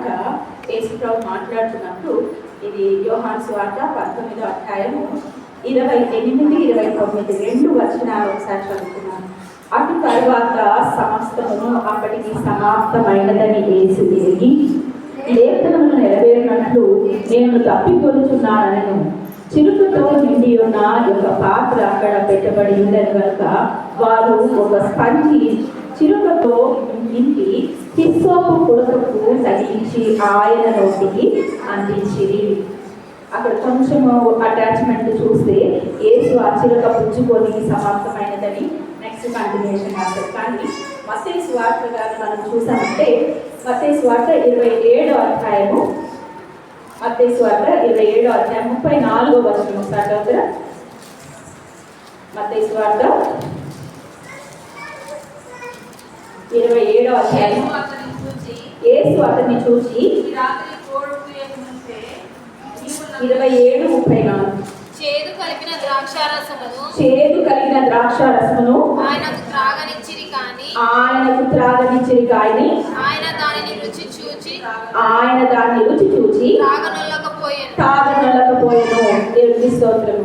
మాట యేసుప్రభు మాట్లాడుతున్నప్పుడు ఇది యోహాన్ స్వార్త పంతొమ్మిదో అధ్యాయము ఇరవై ఎనిమిది ఇరవై తొమ్మిది రెండు వచనాలు ఒకసారి చదువుతున్నాను అటు తరువాత సమస్తమును అప్పటికి సమాప్తమైనదని వేసి తిరిగి లేఖనమును నెరవేరినట్లు నేను తప్పికొనుచున్నానను చిరుకుతో నిండి ఉన్న యొక్క పాత్ర అక్కడ పెట్టబడి ఉందని కనుక వారు ఒక స్పంజి చిరుకతో నింపి హిస్సోపు పుడకకు తగిలించి ఆయన నోటికి అందించిరి. అక్కడ కొంచెము అటాచ్మెంట్ చూస్తే ఏసు ఆ పుచ్చుకొని సమాప్తమైనదని నెక్స్ట్ కంటిన్యూషన్ రాశారు. కానీ మతే స్వార్థ గారు మనం చూసామంటే మతే స్వార్థ ఇరవై ఏడో అధ్యాయము మతే స్వార్థ ఇరవై ఏడో అధ్యాయం ముప్పై నాలుగో వచనం ఒకసారి చదువుతారా మతే స్వార్థ ఇరవై ఏడో అధ్యాయం. ఏసు అతన్ని చూచి "ఈ రాత్రి కోడి కూయకముందే నీవు నన్ను ఇరవై ఏడు ముప్పై నాలుగు చేదు కలిపిన ద్రాక్షారసమును చేదు రసమును ఆయనకు త్రాగనిచ్చిరి కాని ఆయనకు త్రాగనిచ్చిరి ఆయన దానిని రుచి చూచి ఆయన దాన్ని రుచి చూచి త్రాగనొల్లకపోయాను తాగనలకపోయాను దేవుడి స్తోత్రం.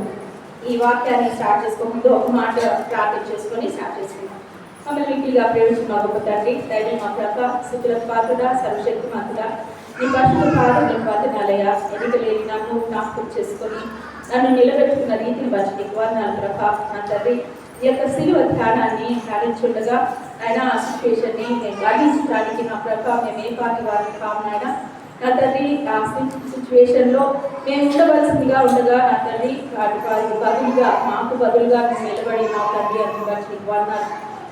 ఈ వాక్యాన్ని స్టార్ట్ చేసుకో. ముందు ఒక మాట ప్రార్థన చేసుకొని స్టార్ట్ చేసుకుందాం. మమ్మల్ని మిక్కిలిగా ప్రేమించిన తండ్రి ధైర్యం మా యొక్క స్థుతులకు పాత్రగా సర్వశక్తి మంతుగా నీ పశువుల పాదం నీ పాదనాలయ ఎన్నిక లేని నన్ను జ్ఞాపకం చేసుకొని నన్ను నిలబెట్టుకున్న రీతిని బట్టి నీకు వర్ణాలు ప్రభ నా తండ్రి. ఈ యొక్క సిలువ ధ్యానాన్ని ధ్యానించుండగా ఆయన ఆ సిచ్యువేషన్ని మేము గ్రహించడానికి నా ప్రభ మేము ఏ పాటి వారిని కావునైనా నా తండ్రి ఆ సిచ్యువేషన్లో మేము ఉండవలసిందిగా ఉండగా నా తండ్రి వాటి వారికి బదులుగా మాకు బదులుగా మేము నిలబడి నా తండ్రి అని బట్టి వర్ణాలు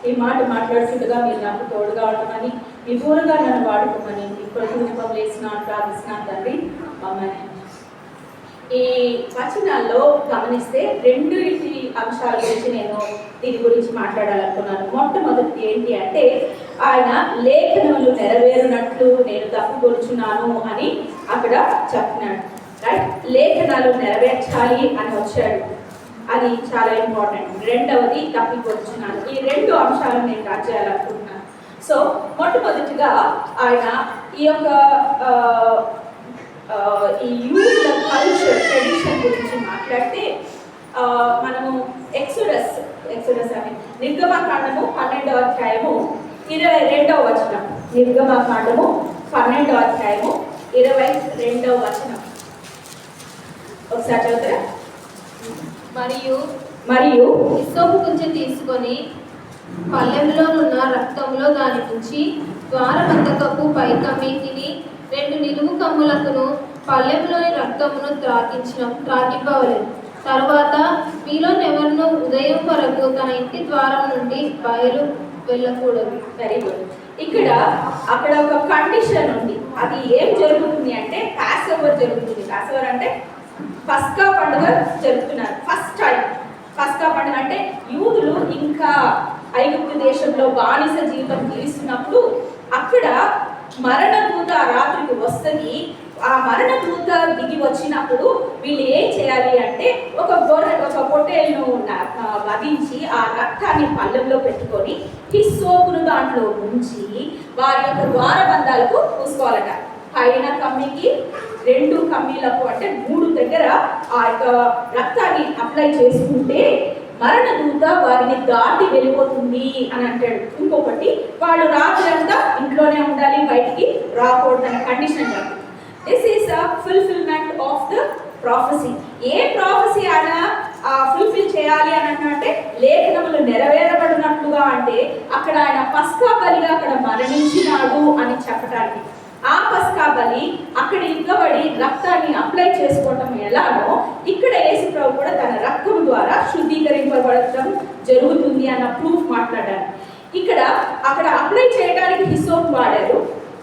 ఈ మాట మాట్లాడుతుండగా మీరు నాకు తోడుగా ఉండమని మీ దూరంగా నన్ను వాడుకోమని ఇప్పుడు ప్రతిరూపం వేసిన ప్రార్థిస్తున్నాను తండ్రి. అమ్మాయి ఈ వచనాల్లో గమనిస్తే రెండు ఇంటి అంశాల గురించి నేను దీని గురించి మాట్లాడాలనుకున్నాను. మొట్టమొదటి ఏంటి అంటే ఆయన లేఖనములు నెరవేరునట్లు నేను తప్పుకొలుచున్నాను అని అక్కడ చెప్తున్నాడు రైట్? లేఖనాలు నెరవేర్చాలి అని వచ్చాడు. అది చాలా ఇంపార్టెంట్ రెండవది తప్పికొచ్చున్నాను ఈ రెండు అంశాలు నేను టచ్ చేయాలనుకుంటున్నాను. సో మొట్టమొదటిగా ఆయన ఈ యొక్క ఈ యూత్ కల్చర్ ట్రెడిషన్ గురించి మాట్లాడితే మనము ఎక్సుడస్ ఎక్సుడస్ అని నిర్గమకాండము పన్నెండవ అధ్యాయము ఇరవై రెండవ వచనం. నిర్గమకాండము పన్నెండవ అధ్యాయము ఇరవై రెండవ వచనం. ఒకసారి చదువుతారా? మరియు మరియు ఇసోపు కొంచెం తీసుకొని పల్లెంలోనున్న రక్తంలో దాని నుంచి ద్వారబంధకపు పైకమ్మిటిని రెండు నిలువు కమ్ములకును పల్లెంలోని రక్తమును త్రాగించిన త్రాగిపోవలేదు తర్వాత మీలోనెవరినూ ఉదయం వరకు తన ఇంటి ద్వారం నుండి బయలు వెళ్ళకూడదు. వెరీ గుడ్ ఇక్కడ అక్కడ ఒక కండిషన్ ఉంది. అది ఏం జరుగుతుంది అంటే పాస్ ఓవర్ జరుగుతుంది. పాస్ ఓవర్ అంటే పస్కా పండుగ జరుపుతున్నారు ఫస్ట్ టైం. పస్కా పండుగ అంటే యూదులు ఇంకా ఐగుప్తు దేశంలో బానిస జీవితం జీవిస్తున్నప్పుడు అక్కడ మరణ దూత రాత్రికి వస్తుంది. ఆ మరణ దూత దిగి వచ్చినప్పుడు వీళ్ళు ఏం చేయాలి అంటే ఒక గొర్రె ఒక పొట్టేలును వధించి ఆ రక్తాన్ని పళ్ళెంలో పెట్టుకొని హిస్సోపును దాంట్లో ఉంచి వారి యొక్క ద్వారబంధాలకు పూసుకోవాలట. పైన కమ్మికి రెండు కమ్మీలకు అంటే మూడు దగ్గర ఆ యొక్క రక్తాన్ని అప్లై చేసుకుంటే మరణ దూత వారిని దాటి వెళ్ళిపోతుంది అని అంటాడు. ఇంకొకటి వాళ్ళు రాత్రంతా ఇంట్లోనే ఉండాలి బయటికి రాకూడదు అనే condition this is a fulfilment of the prophecy A prophecy అయినా ఫుల్ఫిల్ చేయాలి అని అంటే లేఖనములు నెరవేరబడినట్లుగా అంటే అక్కడ ఆయన పస్కా బలిగా అక్కడ మరణించినాడు అని చెప్పడానికి ఆ పస్కా బలి అక్కడ ఇవ్వబడి రక్తాన్ని అప్లై చేసుకోవటం ఎలానో ఇక్కడ యేసుప్రభు కూడా తన రక్తం ద్వారా శుద్ధీకరింపబడటం జరుగుతుంది అన్న ప్రూఫ్ మాట్లాడారు. ఇక్కడ అక్కడ అప్లై చేయడానికి హిసోప్ వాడారు.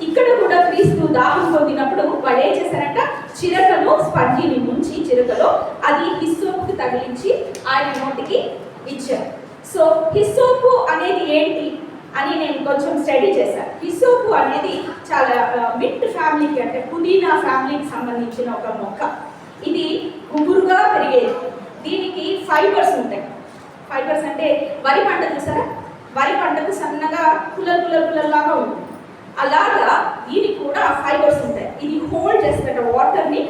ఇక్కడ కూడా క్రీస్తు దాహం పొందినప్పుడు వాళ్ళు ఏం చేశారంట? చిరకలో స్పంజిని ముంచి చిరకలో అది హిస్సోపుకి తగిలించి ఆయన నోటికి ఇచ్చారు. సో హిస్సోపు అనేది ఏంటి? అని నేను కొంచెం స్టడీ చేశాను. హిసోపు అనేది చాలా మిట్ ఫ్యామిలీకి అంటే పుదీనా ఫ్యామిలీకి సంబంధించిన ఒక మొక్క. ఇది గుబురుగా పెరిగేది దీనికి ఫైబర్స్ ఉంటాయి. ఫైబర్స్ అంటే వరి పంట చూసారా? వరి పంటకు సన్నగా పుల్లలు పుల్లలు పుల్లలాగా ఉంటుంది. అలాగా దీనికి కూడా ఫైబర్స్ ఉంటాయి. ఇది హోల్డ్ చేస్తుందట వాటర్ని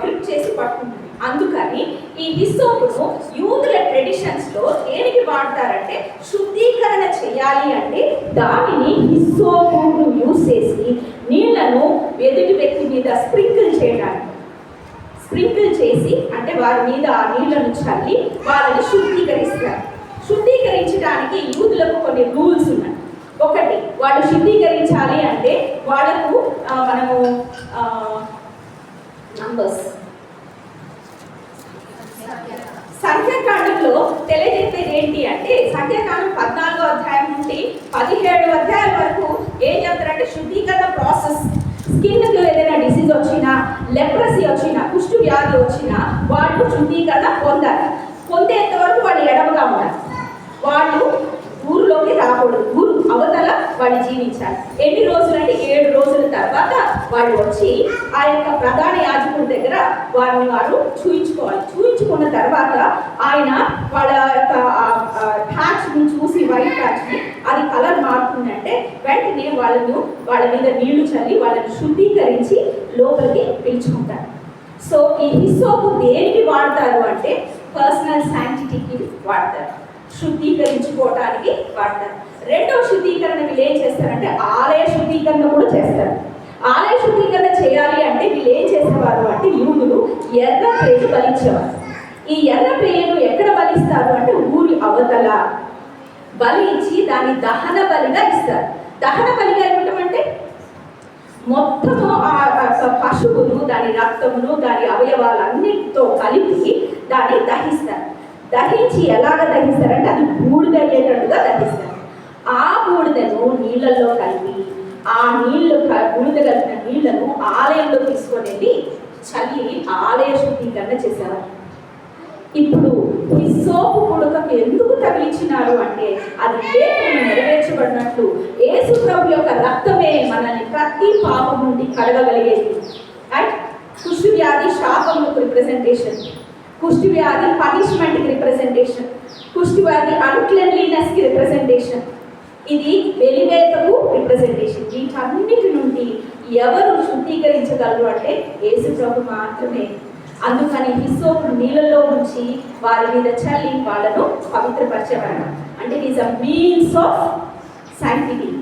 క్రిప్ చేసి పట్టుకుంటుంది. అందుకని ఈ హిస్సోపును యూత్ల ట్రెడిషన్లో దేనికి వాడతారంటే శుద్ధీకరణ చేయాలి అంటే దానిని హిస్సోపును యూస్ చేసి నీళ్ళను ఎదుటి వ్యక్తి మీద స్ప్రింకిల్ చేయడానికి. స్ప్రింకిల్ చేసి అంటే వారి మీద ఆ నీళ్ళను చల్లి వాళ్ళని శుద్ధీకరిస్తారు. శుద్ధీకరించడానికి యూదులకు కొన్ని రూల్స్ ఉన్నాయి. ఒకటి వాళ్ళు శుద్ధీకరించాలి అంటే వాళ్ళకు మనము నంబర్స్ సంఖ్యాకాండంలో తెలియజెప్పేది ఏంటి అంటే సంఖ్యాకాండం పద్నాలుగో అధ్యాయం నుండి పదిహేడు అధ్యాయాల వరకు ఏం చెప్తారంటే శుద్ధీకరణ ప్రాసెస్? స్కిన్కి ఏదైనా డిసీజ్ వచ్చినా లెప్రసీ వచ్చినా కుష్టు వ్యాధి వచ్చినా వాళ్ళు శుద్ధీకరణ పొందాలి పొందేంత వరకు వాళ్ళు ఎడమగా ఉండాలి. వాళ్ళు ఊరిలోకి రాకూడదు. ఊరు అవతల వాళ్ళు జీవించాలి. ఎన్ని రోజులు అంటే ఏడు రోజుల తర్వాత వాళ్ళు వచ్చి ఆ యొక్క ప్రధాన యాజకుడి దగ్గర వారిని వారు చూయించుకోవాలి. చూయించుకున్న తర్వాత ఆయన వాళ్ళ యొక్క ప్యాచ్ చూసి వైట్ ప్యాచ్ అది కలర్ మారుతుందంటే వెంటనే వాళ్ళను వాళ్ళ మీద నీళ్ళు చల్లి వాళ్ళని శుద్ధీకరించి లోపలికి పిలుచుకుంటారు. సో ఈ హిస్సోపు దేనికి వాడతారు అంటే పర్సనల్ శాంటిటీకి వాడతారు. శుద్ధీకరించుకోవటానికి వాడతారు. రెండవ శుద్ధీకరణ వీళ్ళు ఏం చేస్తారంటే ఆలయ శుద్ధీకరణ కూడా చేస్తారు. ఆలయ శుద్ధీకరణ చేయాలి అంటే వీళ్ళు ఏం చేసేవారు అంటే యూదులు ఎర్ర పేరు బలించేవారు. ఈ ఎర్ర పేరు ఎక్కడ బలిస్తారు అంటే ఊరి అవతల బలి ఇచ్చి దాన్ని దహన బలిగా ఇస్తారు. దహన బలిగా ఇవ్వటం అంటే మొత్తము ఆ పశువును దాని రక్తమును దాని అవయవాలన్నిటితో కలిపి దాన్ని దహిస్తారు. దహించి ఎలాగ దహిస్తారంటే అది బూడిద అయ్యేటట్టుగా దహిస్తారు. ఆ బూడిదను నీళ్ళల్లో కలిపి ఆ నీళ్ళు బూడిద కలిపిన నీళ్ళను ఆలయంలో తీసుకొని వెళ్ళి చల్లి ఆలయ శుద్ధీకరణ చేసేవారు ఇప్పుడు ఈ సోపు పుడకకు ఎందుకు తగిలించినారు అంటే అది లేఖను నెరవేర్చబడినట్లు. యేసు ప్రభు యొక్క రక్తమే మనల్ని ప్రతి పాపం నుండి కడగగలిగేది. రైట్ కుష్టి వ్యాధి శాపములకు రిప్రజెంటేషన్ కుష్టి వ్యాధి పనిష్మెంట్కి రిప్రజెంటేషన్ కుష్టి వ్యాధి అన్క్లెన్లీనెస్కి రిప్రజెంటేషన్ ఇది వెలివేతకు రిప్రజెంటేషన్ వీటన్నిటి నుండి ఎవరు శుద్ధీకరించగలరు అంటే యేసు ప్రభు మాత్రమే. అందుకని హిస్సోపు నీళ్ళలో ఉంచి వారి మీద చల్లి వాళ్ళను పవిత్రపరచేవారు అంటే is a means of scientific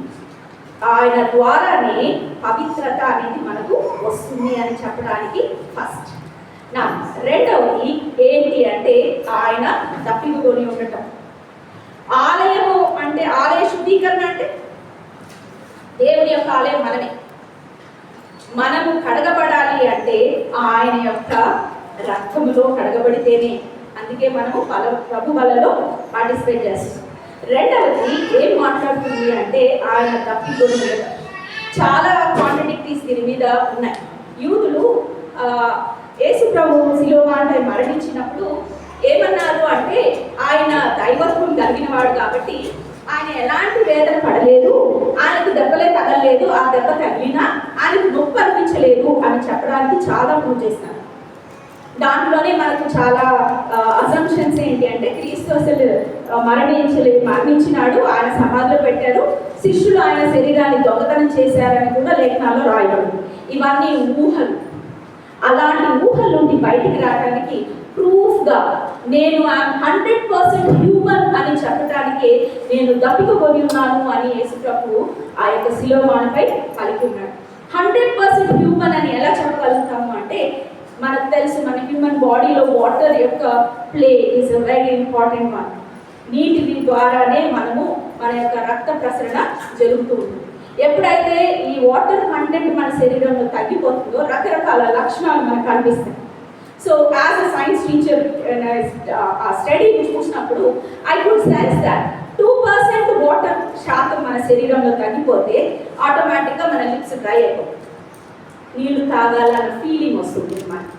ఆయన ద్వారానే పవిత్రత అనేది మనకు వస్తుంది అని చెప్పడానికి ఫస్ట్ నా రెండవది ఏంటి అంటే ఆయన తప్పికొని ఉండటం. ఆలయము అంటే ఆలయ శుద్ధీకరణ అంటే దేవుని యొక్క ఆలయం మనమే. మనము కడగబడాలి అంటే ఆయన యొక్క రక్తములో కడగబడితేనే. అందుకే మనము బల ప్రభు బలలో పార్టిసిపేట్ చేస్తాం. రెండవది ఏం మాట్లాడుతుంది అంటే ఆయన తప్పిపోయిన ఉండటం చాలా కాంట్రడిక్టీస్ దీని మీద ఉన్నాయి. యూదులు యేసు ప్రభు శిలోవాన్పై మరణించినప్పుడు ఏమన్నారు అంటే ఆయన దైవత్వం కలిగిన వాడు కాబట్టి ఆయన ఎలాంటి వేదన పడలేదు ఆయనకు దెబ్బలే తగలలేదు ఆ దెబ్బ తగిలినా ఆయనకు నొప్పి అనిపించలేదు అని చెప్పడానికి చాలా ప్రూవ్ చేశాను దాంట్లోనే మనకు చాలా అజంప్షన్స్ ఏంటి అంటే క్రీస్తు అసలు మరణించలేదు మరణించినాడు ఆయన సమాధిలో పెట్టారు శిష్యులు ఆయన శరీరాన్ని దొంగతనం చేశారని కూడా లేఖనాల్లో రాయబడింది. ఇవన్నీ ఊహలు. అలాంటి ఊహల నుండి బయటికి రావడానికి ప్రూఫ్గా నేను హండ్రెడ్ పర్సెంట్ హ్యూమన్ అని చెప్పడానికి నేను దప్పికకొని ఉన్నాను అని యేసుప్రభు ఆ యొక్క శిలోమానపై పలికి ఉన్నాడు. హండ్రెడ్ పర్సెంట్ హ్యూమన్ అని ఎలా చెప్పగలుగుతాము అంటే మనకు తెలుసు మన హ్యూమన్ బాడీలో వాటర్ యొక్క play is a very important one నీటి ద్వారానే మనము మన యొక్క రక్త ప్రసరణ జరుగుతూ ఉంటుంది. ఎప్పుడైతే వాటర్ కంటెంట్ మన శరీరంలో తగ్గిపోతుందో రకరకాల లక్షణాలు మనకు కనిపిస్తాయి. So as a science teacher ఆ స్టడీ చూసినప్పుడు I could sense that two percent water శాతం మన శరీరంలో తగ్గిపోతే ఆటోమేటిక్గా మన లిప్స్ డ్రై అయిపోతుంది నీళ్ళు తాగాలన్న ఫీలింగ్ వస్తుంది మనకి.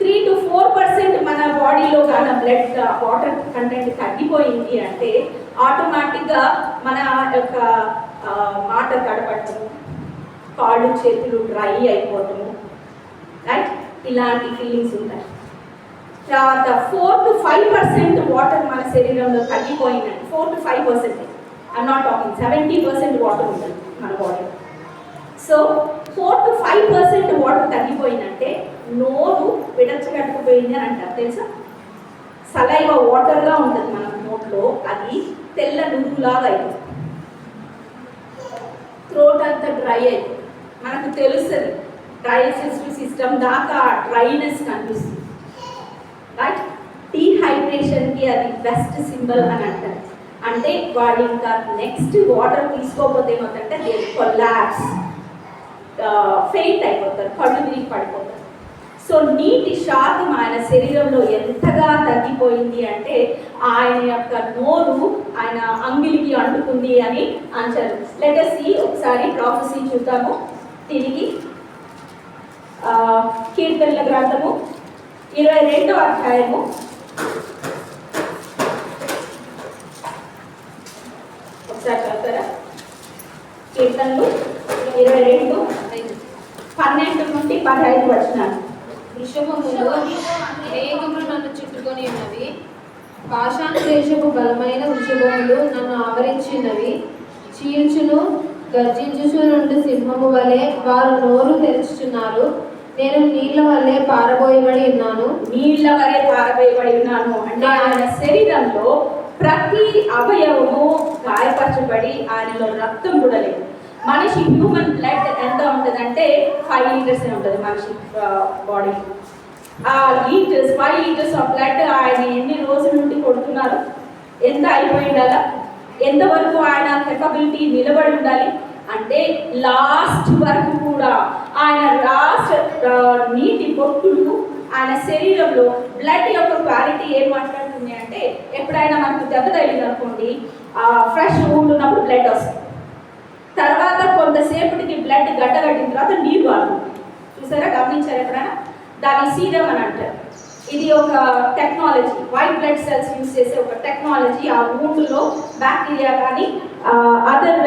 త్రీ టు ఫోర్ పర్సెంట్ మన బాడీలో కానీ బ్లడ్ వాటర్ కంటెంట్ తగ్గిపోయింది అంటే ఆటోమేటిక్గా మన యొక్క మాట తడపడటము కాళ్ళు చేతులు డ్రై అయిపోవటము రైట్ ఇలాంటి ఫీలింగ్స్ ఉంటాయి. తర్వాత four to five percent water మన శరీరంలో తగ్గిపోయిందండి. Four to five percent I'm not talking seventy percent water ఉంటుంది మన బాడీలో so four to five percent water తగ్గిపోయిందంటే నోరు విడచగట్టుకుపోయింది అని అంటారు తెలుసా? సలైవ వాటర్గా ఉంటుంది మన నోట్లో అది తెల్ల నురుగులాగా అయిపోతుంది. థ్రోట్ అంతా డ్రై అయిపోతుంది మనకు తెలుస్తుంది. డైజెస్టివ్ సిస్టమ్ దాకా డ్రైనెస్ కనిపిస్తుంది. రైట్ డీహైడ్రేషన్కి అది బెస్ట్ సింబల్ అని అంటారు. అంటే వాడు ఇంకా నెక్స్ట్ వాటర్ తీసుకోకపోతే ఏమవుతుందంటే దే కొల్లాబ్స్ ఫెయిట్ అయిపోతారు. కళ్ళు తిరిగి పడిపోతారు. సో నీటి శాతం ఆయన శరీరంలో ఎంతగా తగ్గిపోయింది అంటే ఆయన యొక్క నోరు ఆయన అంగిలికి అంటుకుంది అని అంటారు లెటసి ఒకసారి ప్రాఫెసీ చూద్దాము. తిరిగి కీర్తనల గ్రంథము ఇరవై రెండో అధ్యాయము. ఒకసారి చదువుతారా? కీర్తనలు ఇరవై రెండు పన్నెండు నుండి పదహైదు వచ్చినాను వృషభములు మేఘములు నన్ను చుట్టుకొని ఉన్నవి. పాషాణ దేశపు బలమైన వృషభములు నన్ను ఆవరించినవి. చీల్చును గర్జించుచు నుండి సింహము వలె వారు నోరు తెరుచుచున్నారు. నేను నీళ్ళ వల్లే పారబోయబడి ఉన్నాను. నీళ్ళ వరే పారవేయబడి ఉన్నాను. అంటే ఆయన శరీరంలో ప్రతి అవయవము గాయపరచబడి ఆయనలో రక్తం కూడా లేదు మనిషి హ్యూమన్ బ్లడ్ ఎంత ఉంటుందంటే ఫైవ్ లీటర్స్ ఉంటుంది మనిషి బాడీ ఆ liters five liters of blood ఆయన ఎన్ని రోజుల నుండి కొడుతున్నారు? ఎంత అయిపోయి ఉండాలా? ఎంతవరకు ఆయన కెపబిలిటీ నిలబడి ఉండాలి? అంటే లాస్ట్ వరకు కూడా ఆయన లాస్ట్ నీటి పొట్టులు ఆయన శరీరంలో బ్లడ్ యొక్క క్వాలిటీ ఏం మాట్లాడుతుంది అంటే ఎప్పుడైనా మనకు దెబ్బ తగిలింది అనుకోండి ఫ్రెష్ ఊండ్ ఉన్నప్పుడు బ్లడ్ వస్తుంది. తర్వాత కొంతసేపటికి బ్లడ్ గడ్డగట్టిన తర్వాత నీరు వాడుతుంది చూసారా? గమనించారు ఎప్పుడైనా? దాన్ని సీరం అని అంటారు. ఇది ఒక technology white blood cells use చేసే ఒక టెక్నాలజీ ఆ ఊండులో బ్యాక్టీరియా కానీ అదర్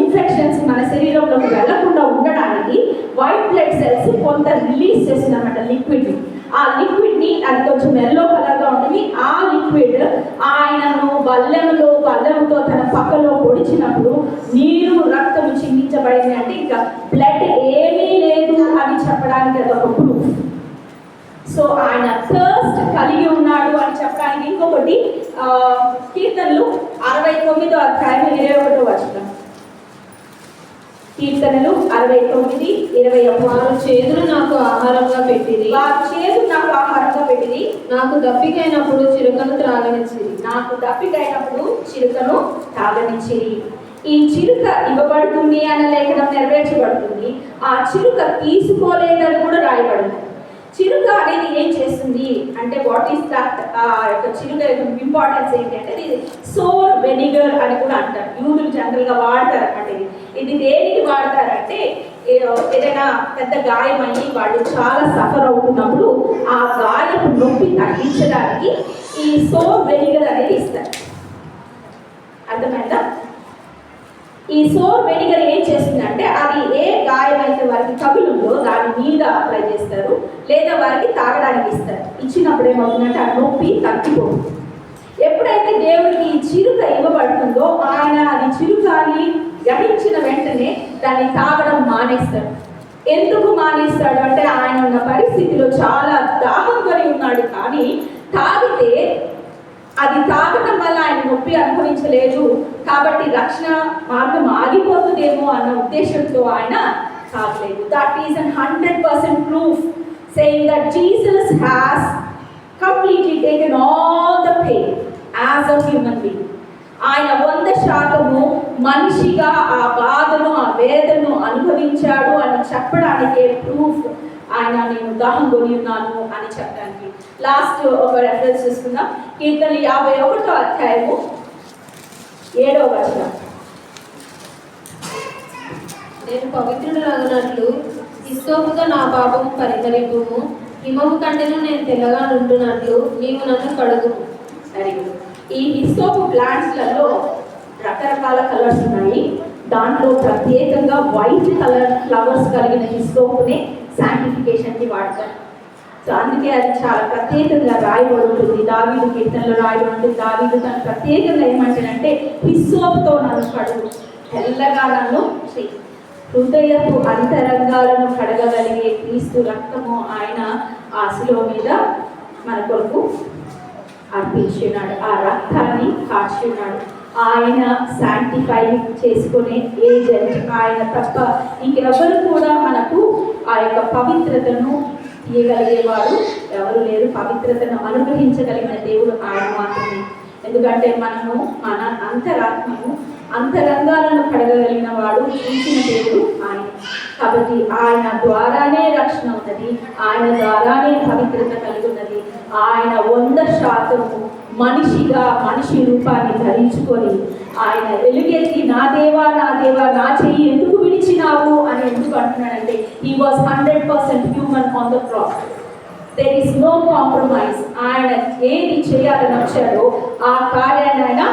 ఇన్ఫెక్షన్స్ మన శరీరంలోకి వెళ్ళకుండా ఉండడానికి వైట్ బ్లడ్ సెల్స్ కొంత రిలీజ్ చేసిందన్నమాట లిక్విడ్ ఆ లిక్విడ్ని అది కొంచెం ఎల్లో కలర్గా ఉంటుంది. ఆ లిక్విడ్ ఆయనను బల్లెంలో బల్లెంతో తన పక్కలో పొడిచినప్పుడు నీరు రక్తం చిందించబడింది. అంటే ఇంకా బ్లడ్ ఏమీ లేదు అని చెప్పడానికి అది ఒక ప్రూఫ్ సో ఆయన థర్స్ట్ కలిగి ఉన్నాడు అని చెప్పడానికి ఇంకొకటి కీర్తనలు అరవై తొమ్మిదో అధ్యాయం ఇరవై ఒకటో వచ్చినాం కీర్తనలు అరవై తొమ్మిది ఇరవై వారు చేదును నాకు ఆహారంగా పెట్టిరి. వారు చేదు నాకు ఆహారంగా పెట్టింది నాకు దప్పికైనప్పుడు చిరుకను త్రాగనిచ్చిరి. నాకు దప్పికైనప్పుడు చిలుకను తాగనిచ్చిరి ఈ చిలుక ఇవ్వబడుతుంది అన్న లేఖనం నెరవేర్చబడుతుంది. ఆ చిలుక తీసుకోలేదని కూడా రాయబడింది చిలుక అనేది ఏం చేస్తుంది? అంటే వాట్ ఈస్ దట్ ఆ యొక్క యొక్క ఇంపార్టెన్స్ ఏంటి అంటే సోర్ వెనిగర్ అని కూడా అంటారు. యూదులు జనరల్గా వాడతారు. అన్నమాట ఇది దేనికి వాడతారంటే ఏదైనా పెద్ద గాయం అయ్యి వాళ్ళు చాలా సఫర్ అవుతున్నప్పుడు ఆ గాయపు నొప్పి తగ్గించడానికి ఈ సో వెనిగర్ అనేది ఇస్తారు. అర్థమైందా? ఈ సోర్ వెనిగర్ ఏం చేస్తుందంటే అది ఏ గాయం అయితే వారికి తగులుందో దాని మీద అప్లై చేస్తారు లేదా వారికి తాగడానికి ఇస్తారు. ఇచ్చినప్పుడు ఏమవుతుందంటే ఆ నొప్పి తగ్గిపోతుంది. ఎప్పుడైతే దేవుడికి ఈ చిరుక ఇవ్వబడుతుందో ఆయన అది చిరుక గ్రహించిన వెంటనే దాన్ని తాగడం మానేస్తాడు. ఎందుకు మానేస్తాడు? అంటే ఆయన ఉన్న పరిస్థితిలో చాలా దాహం కొని ఉన్నాడు. కానీ తాగితే అది తాగటం వల్ల ఆయన నొప్పి అనుభవించలేదు. కాబట్టి రక్షణ మార్గం ఆగిపోతుందేమో అన్న ఉద్దేశంతో ఆయన తాగలేదు. That is an hundred percent proof saying that Jesus has completely taken all the pain as a human being ఆయన వంద శాతము మనిషిగా ఆ బాధను ఆ వేదను అనుభవించాడు అని చెప్పడానికే ప్రూఫ్ ఆయన నేను దాహం కొని ఉన్నాను అని చెప్పడానికి. లాస్ట్ ఒక రెఫరెన్స్ చూసుకుందాం. కీర్తన యాభై ఒకటో అధ్యాయము ఏడవ వచనం. నేను పవిత్రుడు రగనట్లు ఇస్తోపుతో నా పాపము పరిహరింపుము హిమము కంటేను నేను తెల్లగా నుండునట్లు నీవు నన్ను కడుగుము. వెరీ గుడ్ ఈ హిస్టోపు ప్లాంట్స్లలో రకరకాల కలర్స్ ఉన్నాయి. దాంట్లో ప్రత్యేకంగా వైట్ కలర్ ఫ్లవర్స్ కలిగిన హిస్టోపునే శాంటిఫికేషన్కి వాడతారు. సో అందుకే అది చాలా ప్రత్యేకంగా రాయబడి ఉంటుంది. దావీదు కీర్తనలో రాయబడి ఉంటుంది. దావీదు తను ప్రత్యేకంగా ఏమంటాడంటే హిస్సోపుతో నన్ను కడుగు తెల్లగా నన్ను చెయ్యి. హృదయపు అంతరంగాలను కడగగలిగే క్రీస్తు రక్తము ఆయన ఆ శిలో మీద మన కొరకు అర్పించున్నాడు ఆ రక్తాన్ని కాచున్నాడు ఆయన శాంటిఫై చేసుకునే ఏజెంట్ ఆయన తప్ప ఇంకెవరు కూడా మనకు ఆ యొక్క పవిత్రతను తీయగలిగేవాడు ఎవరు లేరు. పవిత్రతను అనుగ్రహించగలిగిన దేవుడు ఆయన మాత్రమే. ఎందుకంటే మనము మన అంతరాత్మను అంతరంగాలను కడగలిగిన వాడు చూసిన దేవుడు ఆయన. కాబట్టి ఆయన ద్వారానే రక్షణ ఉన్నది. ఆయన ద్వారానే పవిత్రత కలిగి ఉన్నది. ఆయన వంద శాతం మనిషిగా మనిషి రూపాన్ని ధరించుకొని ఆయన వెలుగెత్తి నా దేవా నా దేవా నా చెయ్యి ఎందుకు విడిచినావు? అని ఎందుకు అంటున్నాడంటే he was hundred percent human on the cross there is no compromise ఆయన ఏది చేయాలని వచ్చాడో ఆ కార్యాన్ని ఆయన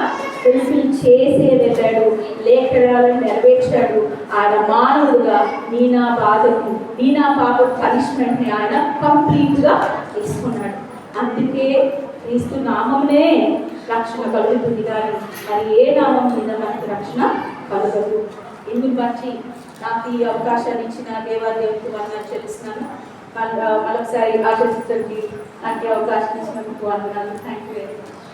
ఫుల్ఫిల్ చేసే వెళ్ళాడు లేఖనాలను నెరవేర్చాడు. ఆయన మానవుడుగా నీనా బాధకు నీనా పాప పనిష్మెంట్ని ఆయన కంప్లీట్గా తీసుకున్నాడు. అందుకే క్రీస్తు నామంనే రక్షణ కలుగుతుంది కానీ మరి ఏ నామం మీద మనకు రక్షణ కలగదు. ఎందుకు బట్టి నాకు ఈ అవకాశాన్ని ఇచ్చిన దేవాదేవుడికి వందనాలు చెల్లిస్తున్నాను. మళ్ళీ మరొకసారి ఆశిస్తుంది నాకు ఈ అవకాశం ఇచ్చినందుకు వందనాలు. Thank you very much